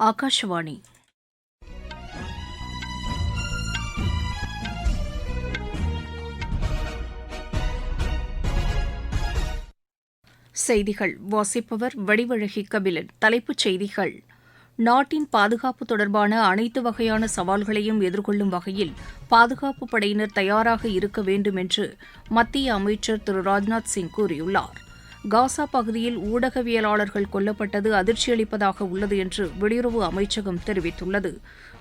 ஆகாஷவாணி செய்திகள். வாசிப்பவர் வடிவழகி கபிலன். தலைப்புச் செய்திகள். நாட்டின் பாதுகாப்பு தொடர்பான அனைத்து வகையான சவால்களையும் எதிர்கொள்ளும் வகையில் பாதுகாப்பு படையினர் தயாராக இருக்க வேண்டும் என்று மத்திய அமைச்சர் திரு ராஜ்நாத் சிங் கூறியுள்ளார். காசா பகுதியில் ஊடகவியலாளர்கள் கொல்லப்பட்டது அதிர்ச்சியளிப்பதாக உள்ளது என்று வெளியுறவு அமைச்சகம் தெரிவித்துள்ளது.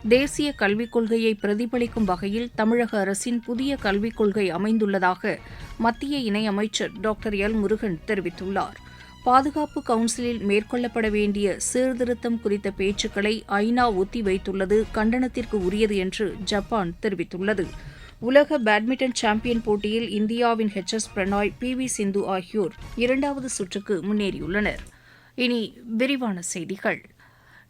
தேசிய கல்விக் கொள்கையை பிரதிபலிக்கும் வகையில் தமிழக அரசின் புதிய கல்விக் கொள்கை அமைந்துள்ளதாக மத்திய இணையமைச்சர் டாக்டர் எல் முருகன் தெரிவித்துள்ளார். பாதுகாப்பு கவுன்சிலில் மேற்கொள்ளப்பட வேண்டிய சீர்திருத்தம் குறித்த பேச்சுக்களை ஐநா ஒத்திவைத்துள்ளது கண்டனத்திற்கு உரியது என்று ஜப்பான் தெரிவித்துள்ளது. உலக பேட்மிண்டன் சாம்பியன் போட்டியில் இந்தியாவின் H S Prannoy P V Sindhu ஆகியோர் இரண்டாவது சுற்றுக்கு முன்னேறியுள்ளனர். இனி விரிவான செய்திகள்.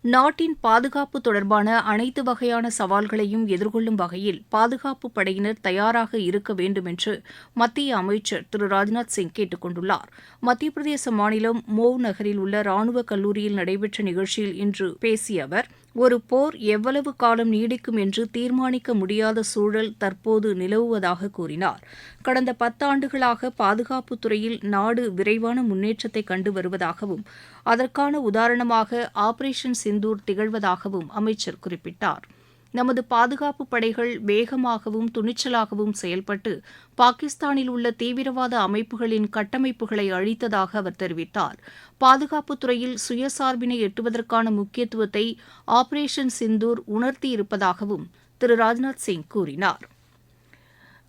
நாட்டின் பாதுகாப்பு தொடர்பான அனைத்து வகையான சவால்களையும் எதிர்கொள்ளும் வகையில் பாதுகாப்பு படையினர் தயாராக இருக்க வேண்டும் என்று மத்திய அமைச்சர் திரு ராஜ்நாத் சிங் கேட்டுக் கொண்டுள்ளார். மத்திய பிரதேச மாநிலம் மோவ் நகரில் உள்ள ராணுவ கல்லூரியில் நடைபெற்ற நிகழ்ச்சியில் இன்று பேசிய அவர் ஒரு போர் எவ்வளவு காலம் நீடிக்கும் என்று தீர்மானிக்க முடியாத சூழல் தற்போது நிலவுவதாக கூறினார். கடந்த பத்தாண்டுகளாக பாதுகாப்புத் துறையில் நாடு விரைவான முன்னேற்றத்தை கண்டு வருவதாகவும் அதற்கான உதாரணமாக ஆபரேஷன் சிந்தூர் திகழ்வதாகவும் அமைச்சர் குறிப்பிட்டார். நமது பாதுகாப்பு படைகள் வேகமாகவும் துணிச்சலாகவும் செயல்பட்டு பாகிஸ்தானில் உள்ள தீவிரவாத அமைப்புகளின் கட்டமைப்புகளை அழித்ததாக அவர் தெரிவித்தார். பாதுகாப்புத்துறையில் சுயசார்பினை எட்டுவதற்கான முக்கியத்துவத்தை ஆபரேஷன் சிந்தூர் உணர்த்தியிருப்பதாகவும் திரு ராஜ்நாத் சிங் கூறினார்.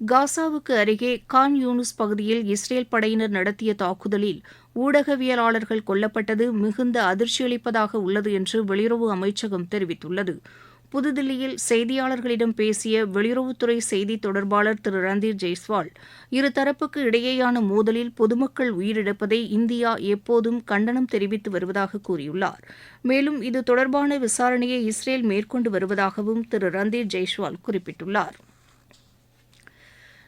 காசாவுக்கு அருகே கான் யூனுஸ் பகுதியில் இஸ்ரேல் படையினர் நடத்திய தாக்குதலில் ஊடகவியலாளர்கள் கொல்லப்பட்டது மிகுந்த அதிர்ச்சியளிப்பதாக உள்ளது என்று வெளியுறவு அமைச்சகம் தெரிவித்துள்ளது. புதுதில்லியில் செய்தியாளர்களிடம் பேசிய வெளியுறவுத்துறை செய்தி தொடர்பாளர் திரு ரந்தீர் ஜெய்ஸ்வால் இருதரப்புக்கு இடையேயான மோதலில் பொதுமக்கள் உயிரிழப்பதை இந்தியா எப்போதும் கண்டனம் தெரிவித்து வருவதாக கூறியுள்ளார். மேலும் இது தொடர்பான விசாரணையை இஸ்ரேல் மேற்கொண்டு வருவதாகவும் திரு ரந்தீர் ஜெய்ஸ்வால் குறிப்பிட்டுள்ளார்.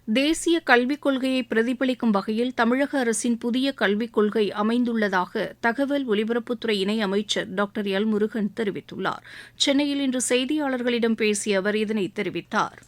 தேசிய கல்விக் கொள்கையை பிரதிபலிக்கும் வகையில் தமிழக அரசின் புதிய கல்விக் கொள்கை அமைந்துள்ளதாக தகவல் ஒலிபரப்புத்துறை இணை அமைச்சர் டாக்டர் எல் முருகன் தெரிவித்துள்ளார். சென்னையில் இன்று செய்தியாளர்களிடம் பேசிய அவர் இதனை தெரிவித்தார்.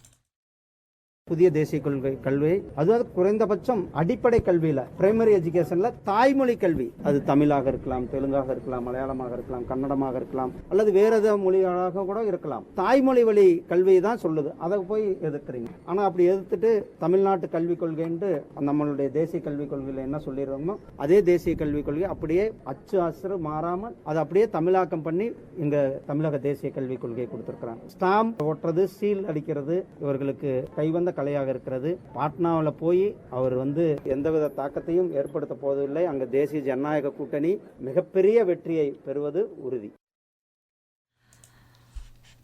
புதிய தேசிய கொள்கை கல்வி. அதாவது குறைந்தபட்சம் அடிப்படை கல்வியில பிரைமரி எஜுகேஷன்ல தாய்மொழி கல்வி. அது தமிழாக இருக்கலாம் தெலுங்காக இருக்கலாம் மலையாளமாக இருக்கலாம் கன்னடமாக இருக்கலாம் அல்லது வேற ஏதாவது மொழிகளாக கூட இருக்கலாம். தாய்மொழி வழி கல்வி தான் சொல்லுது. அதை போய் எதிர்க்கிறீங்க. ஆனா அப்படி எதிர்த்துட்டு தமிழ்நாட்டு கல்விக் கொள்கைன்ட்டு நம்மளுடைய தேசிய கல்விக் கொள்கையில என்ன சொல்லிடுறோமோ அதே தேசிய கல்விக் கொள்கை அப்படியே அச்சு அசரு மாறாமல் அதை அப்படியே தமிழாக்கம் பண்ணி இங்க தமிழக தேசிய கல்விக் கொள்கையை கொடுத்திருக்கிறாங்க. ஸ்டாம்ப் ஒட்டுறது சீல் அடிக்கிறது இவர்களுக்கு கைவந்த கலையாக இருக்கிறது. பாட்னாவில் போய் அவர் வந்து எந்தவித தாக்கத்தையும் ஏற்படுத்த போவதில்லை. அங்கே தேசிய ஜனநாயக கூட்டணி மிகப்பெரிய வெற்றியை பெறுவது உறுதி.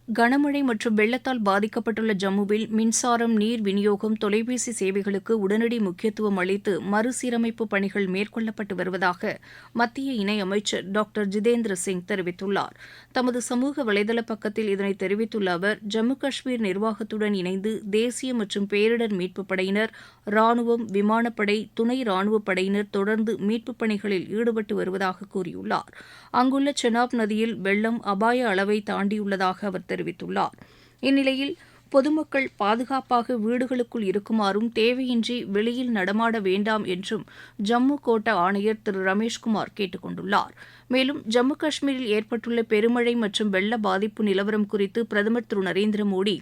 கனமழை மற்றும் வெள்ளத்தால் பாதிக்கப்பட்டுள்ள ஜம்முவில் மின்சாரம் நீர் விநியோகம் தொலைபேசி சேவைகளுக்கு உடனடி முக்கியத்துவம் அளித்து மறுசீரமைப்பு பணிகள் மேற்கொள்ளப்பட்டு வருவதாக மத்திய இணையமைச்சர் டாக்டர் ஜிதேந்திர சிங் தெரிவித்துள்ளார். தமது சமூக வலைதள பக்கத்தில் இதனை தெரிவித்துள்ள அவர் ஜம்மு காஷ்மீர் நிர்வாகத்துடன் இணைந்து தேசிய மற்றும் பேரிடர் மீட்புப் படையினர் ராணுவம் விமானப்படை துணை ராணுவப் படையினர் தொடர்ந்து மீட்புப் பணிகளில் ஈடுபட்டு வருவதாக கூறியுள்ளார். அங்குள்ள செனாப் நதியில் வெள்ளம் அபாய அளவை தாண்டியுள்ளதாக அவர் தெரிவித்துள்ளார். இந்நிலையில் பொதுமக்கள் பாதுகாப்பாக வீடுகளுக்குள் இருக்குமாறும் தேவையின்றி வெளியில் நடமாட வேண்டாம் என்றும் ஜம்மு கோட்ட ஆணையர் திரு ரமேஷ்குமார் கேட்டுக் கொண்டுள்ளார். மேலும் ஜம்மு காஷ்மீரில் ஏற்பட்டுள்ள பெருமழை மற்றும் வெள்ள பாதிப்பு நிலவரம் குறித்து பிரதமர் திரு நரேந்திர மோடி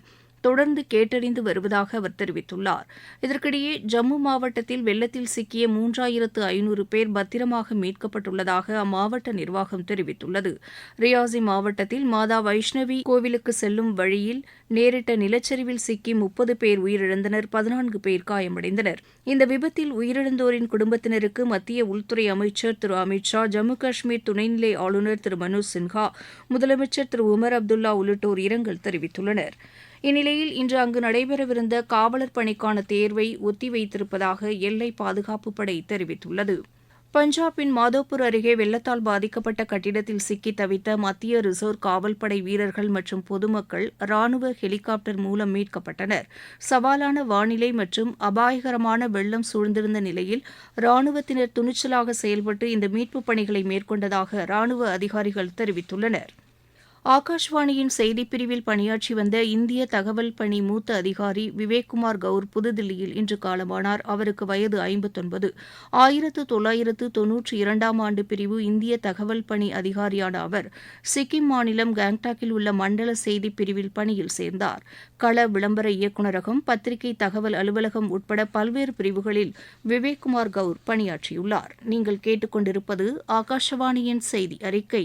தொடர்ந்து கேட்டறிந்து வருவதாக அவர் தெரிவித்துள்ளார். இதற்கிடையே ஜம்மு மாவட்டத்தில் வெள்ளத்தில் சிக்கிய மூன்றாயிரத்து ஐநூறு பேர் பத்திரமாக மீட்கப்பட்டுள்ளதாக அம்மாவட்ட நிர்வாகம் தெரிவித்துள்ளது. ரியாசி மாவட்டத்தில் மாதா வைஷ்ணவி கோவிலுக்கு செல்லும் வழியில் நேரிட்ட நிலச்சரிவில் சிக்கி முப்பது பேர் உயிரிழந்தனர் பதினான்கு பேர் காயமடைந்தனர். இந்த விபத்தில் உயிரிழந்தோரின் குடும்பத்தினருக்கு மத்திய உள்துறை அமைச்சர் திரு அமித் ஷா ஜம்மு காஷ்மீர் துணைநிலை ஆளுநர் திரு மனோஜ் சின்ஹா முதலமைச்சர் திரு உமர் அப்துல்லா உள்ளிட்டோர் இரங்கல் தெரிவித்துள்ளனர். இந்நிலையில் இன்று அங்கு நடைபெறவிருந்த காவலர் பணிக்கான தேர்வை ஒத்திவைத்திருப்பதாக எல்லை பாதுகாப்பு படை தெரிவித்துள்ளது. பஞ்சாபின் மாதோப்பூர் அருகே வெள்ளத்தால் பாதிக்கப்பட்ட கட்டிடத்தில் சிக்கி தவித்த மத்திய ரிசர்வ் காவல்படை வீரர்கள் மற்றும் பொதுமக்கள் ராணுவ ஹெலிகாப்டர் மூலம் மீட்கப்பட்டனர். சவாலான வானிலை மற்றும் அபாயகரமான வெள்ளம் சூழ்ந்திருந்த நிலையில் ராணுவத்தினர் துணிச்சலாக செயல்பட்டு இந்த மீட்புப் பணிகளை மேற்கொண்டதாக ராணுவ அதிகாரிகள் தெரிவித்துள்ளனர். ஆகாஷ்வாணியின் செய்திப்பிரிவில் பணியாற்றி வந்த இந்திய தகவல் பணி மூத்த அதிகாரி விவேக்குமார் கவுர் புதுதில்லியில் இன்று காலமானார். அவருக்கு வயது ஐம்பத்தொன்பது. ஆயிரத்து தொள்ளாயிரத்து தொன்னூற்றி இரண்டாம் ஆண்டு பிரிவு இந்திய தகவல் பணி அதிகாரியான அவர் சிக்கிம் மாநிலம் கேங்டாக்கில் உள்ள மண்டல செய்திப் பிரிவில் பணியில் சேர்ந்தார். கள விளம்பர இயக்குநரகம் பத்திரிகை தகவல் அலுவலகம் உட்பட பல்வேறு பிரிவுகளில் விவேக்குமார் கவுர் பணியாற்றியுள்ளார். நீங்கள் கேட்டுக்கொண்டிருப்பது ஆகாஷவாணியின் செய்தி அறிக்கை.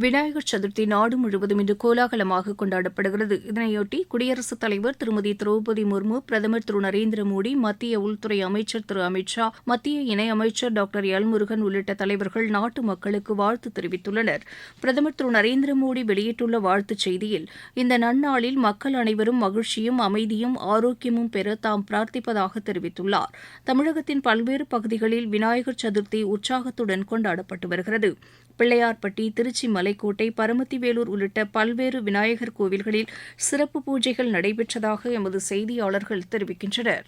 விநாயகர் சதுர்த்தி நாடு முழுவதும் இன்று கோலாகலமாக கொண்டாடப்படுகிறது. இதனையொட்டி குடியரசுத் தலைவர் திருமதி திரௌபதி முர்மு பிரதமர் திரு நரேந்திர மோடி மத்திய உள்துறை அமைச்சர் திரு அமித்ஷா மத்திய இணையமைச்சர் டாக்டர் எல் முருகன் உள்ளிட்ட தலைவர்கள் நாட்டு மக்களுக்கு வாழ்த்து தெரிவித்துள்ளனர். பிரதமர் திரு நரேந்திர மோடி வெளியிட்டுள்ள வாழ்த்துச் செய்தியில் இந்த நன்னாளில் மக்கள் அனைவரும் மகிழ்ச்சியும் அமைதியும் ஆரோக்கியமும் பெற தாம் பிரார்த்திப்பதாக தெரிவித்துள்ளார். தமிழகத்தின் பல்வேறு பகுதிகளில் விநாயகர் சதுர்த்தி உற்சாகத்துடன் கொண்டாடப்பட்டு வருகிறது. பிள்ளையார்பட்டி திருச்சி மலைக்கோட்டை பரமத்திவேலூர் உள்ளிட்ட பல்வேறு விநாயகர் கோவில்களில் சிறப்பு பூஜைகள் நடைபெற்றதாக எமது செய்தியாளர்கள் தெரிவிக்கின்றனர்.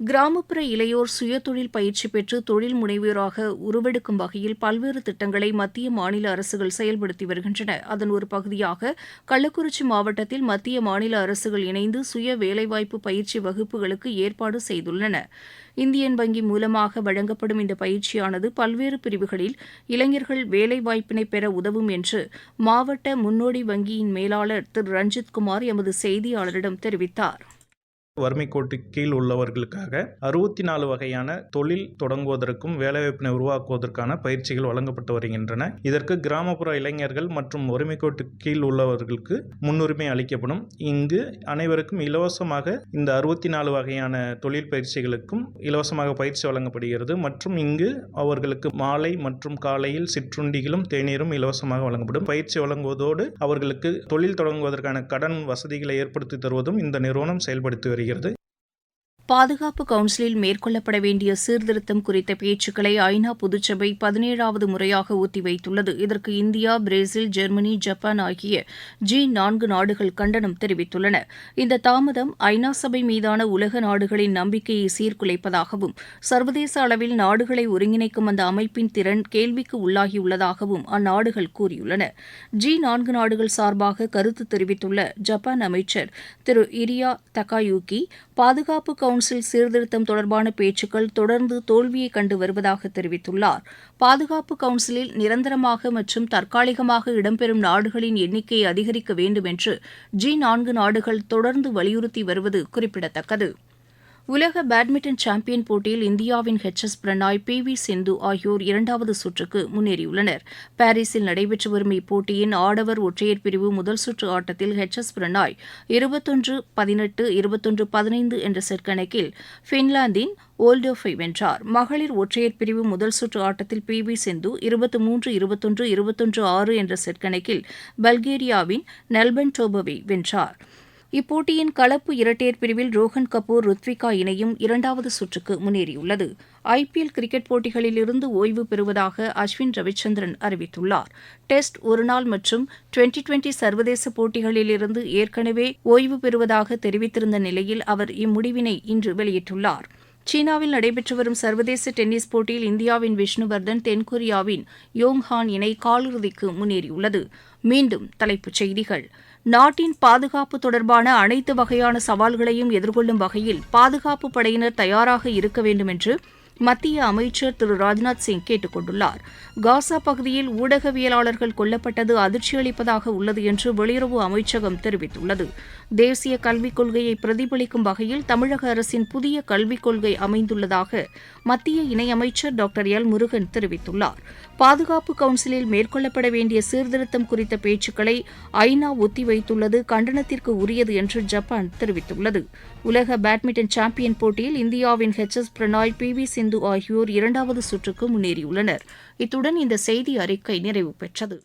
கிராமப்புற இளையோர் சுயதொழில் பயிற்சி பெற்று தொழில் முனைவோராக உருவெடுக்கும் வகையில் பல்வேறு திட்டங்களை மத்திய மாநில அரசுகள் செயல்படுத்தி வருகின்றன. அதன் ஒரு பகுதியாக கள்ளக்குறிச்சி மாவட்டத்தில் மத்திய மாநில அரசுகள் இணைந்து சுய வேலைவாய்ப்பு பயிற்சி வகுப்புகளுக்கு ஏற்பாடு செய்துள்ளன. இந்தியன் வங்கி மூலமாக வழங்கப்படும் இந்த பயிற்சியானது பல்வேறு பிரிவுகளில் இளைஞர்கள் வேலைவாய்ப்பினை பெற உதவும் என்று மாவட்ட முன்னோடி வங்கியின் மேலாளர் திரு ரஞ்சித் குமார் எமது செய்தியாளரிடம் தெரிவித்தார். வறுமை கோட்டு கீழ் உள்ளவர்களுக்காக அறுபத்தி நாலு வகையான தொழில் தொடங்குவதற்கும் வேலைவாய்ப்பினை உருவாக்குவதற்கான பயிற்சிகள் வழங்கப்பட்டு வருகின்றன. இதற்கு கிராமப்புற இளைஞர்கள் மற்றும் வறுமை கோட்டு கீழ் உள்ளவர்களுக்கு முன்னுரிமை அளிக்கப்படும். இங்கு அனைவருக்கும் இலவசமாக இந்த அறுபத்தி நாலு வகையான தொழில் பயிற்சிகளுக்கும் இலவசமாக பயிற்சி வழங்கப்படுகிறது. மற்றும் இங்கு அவர்களுக்கு மாலை மற்றும் காலையில் சிற்றுண்டிகளும் தேநீரும் இலவசமாக வழங்கப்படும். பயிற்சி வழங்குவதோடு அவர்களுக்கு தொழில் தொடங்குவதற்கான கடன் வசதிகளை ஏற்படுத்தி தருவதும் இந்த நிறுவனம் செயல்படுத்தி வருகிறது. you got பாதுகாப்பு கவுன்சிலில் மேற்கொள்ளப்பட வேண்டிய சீர்திருத்தம் குறித்த பேச்சுக்களை ஐநா பொதுச்சபை பதினேழாவது முறையாக ஒத்திவைத்துள்ளது இதற்கு இந்தியா பிரேசில் ஜெர்மனி ஜப்பான் ஆகிய ஜி நான்கு நாடுகள் கண்டனம் தெரிவித்துள்ளன. இந்த தாமதம் ஐநா சபை மீதான உலக நாடுகளின் நம்பிக்கையை சீர்குலைப்பதாகவும் சர்வதேச அளவில் நாடுகளை ஒருங்கிணைக்கும் அந்த அமைப்பின் திறன் கேள்விக்கு உள்ளாகியுள்ளதாகவும் அந்நாடுகள் கூறியுள்ளன. ஜி நான்கு நாடுகள் சார்பாக கருத்து தெரிவித்துள்ள ஜப்பான் அமைச்சர் திரு இரியா தகாயூகி பாதுகாப்பு கவுன்சில் சீர்திருத்தம் தொடர்பான பேச்சுக்கள் தொடர்ந்து தோல்வியை கண்டு வருவதாக தெரிவித்துள்ளார். பாதுகாப்பு கவுன்சிலில் நிரந்தரமாக மற்றும் தற்காலிகமாக இடம்பெறும் நாடுகளின் எண்ணிக்கையை அதிகரிக்க வேண்டும் என்று ஜி நான்கு நாடுகள் தொடர்ந்து வலியுறுத்தி வருவது குறிப்பிடத்தக்கது. உலக பேட்மிண்டன் சாம்பியன் போட்டியில் இந்தியாவின் H S Prannoy P V Sindhu ஆகியோர் இரண்டாவது சுற்றுக்கு முன்னேறியுள்ளனர். பாரிஸில் நடைபெற்று வரும் இப்போட்டியின் ஆடவர் ஒற்றையர் பிரிவு முதல் சுற்று ஆட்டத்தில் எச் எஸ் பிரணாய் இருபத்தொன்று பதினெட்டு இருபத்தொன்று பதினைந்து என்ற செட் கணக்கில் பின்லாந்தின் ஓல்டோஃபை வென்றார். மகளிர் ஒற்றையர் பிரிவு முதல் சுற்று ஆட்டத்தில் பி வி சிந்து இருபத்தி மூன்று இருபத்தொன்று இருபத்தொன்று ஆறு என்ற செட் கணக்கில் பல்கேரியாவின் நெல்பன் டோபோவை வென்றார். இப்போட்டியின் கலப்பு இரட்டையர் பிரிவில் ரோஹன் கபூர் ருத்விகா இணையும் இரண்டாவது சுற்றுக்கு முன்னேறியுள்ளது. ஐபிஎல் கிரிக்கெட் போட்டிகளிலிருந்து ஓய்வு பெறுவதாக அஸ்வின் ரவிச்சந்திரன் அறிவித்துள்ளார். டெஸ்ட் ஒருநாள் மற்றும் டுவெண்டி டுவெண்டி சர்வதேச போட்டிகளிலிருந்து ஏற்கனவே ஓய்வு பெறுவதாக தெரிவித்திருந்த நிலையில் அவர் இம்முடிவினை இன்று வெளியிட்டுள்ளார். சீனாவில் நடைபெற்று வரும் சர்வதேச டென்னிஸ் போட்டியில் இந்தியாவின் விஷ்ணுவர்தன் தென்கொரியாவின் யோங்ஹான் இணை காலிறுதிக்கு முன்னேறியுள்ளது. மீண்டும் தலைப்புச் செய்திகள். நாட்டின் பாதுகாப்பு தொடர்பான அனைத்து வகையான சவால்களையும் எதிர்கொள்ளும் வகையில் பாதுகாப்பு படையினர் தயாராக இருக்க வேண்டும் என்று மத்திய அமைச்சர் திரு ராஜ்நாத் சிங் கேட்டுக் கொண்டுள்ளார். காசா பகுதியில் ஊடகவியலாளர்கள் கொல்லப்பட்டது அதிர்ச்சியளிப்பதாக உள்ளது என்று வெளியுறவு அமைச்சகம் தெரிவித்துள்ளது. தேசிய கல்விக் கொள்கையை பிரதிபலிக்கும் வகையில் தமிழக அரசின் புதிய கல்விக் கொள்கை அமைந்துள்ளதாக மத்திய இணையமைச்சர் டாக்டர் எல் முருகன் தெரிவித்துள்ளார். பாதுகாப்பு கவுன்சிலில் மேற்கொள்ளப்பட வேண்டிய சீர்திருத்தம் குறித்த பேச்சுக்களை ஐநா ஒத்திவைத்துள்ளது கண்டனத்திற்கு உரியது என்று ஜப்பான் தெரிவித்துள்ளது. உலக பேட்மிண்டன் சாம்பியன் போட்டியில் இந்தியாவின் H S Prannoy P V Sindhu Sindhu ஆகியோர் இரண்டாவது சுற்றுக்கு முன்னேறியுள்ளனர். இத்துடன் இந்த செய்தி அறிக்கை நிறைவு பெற்றது.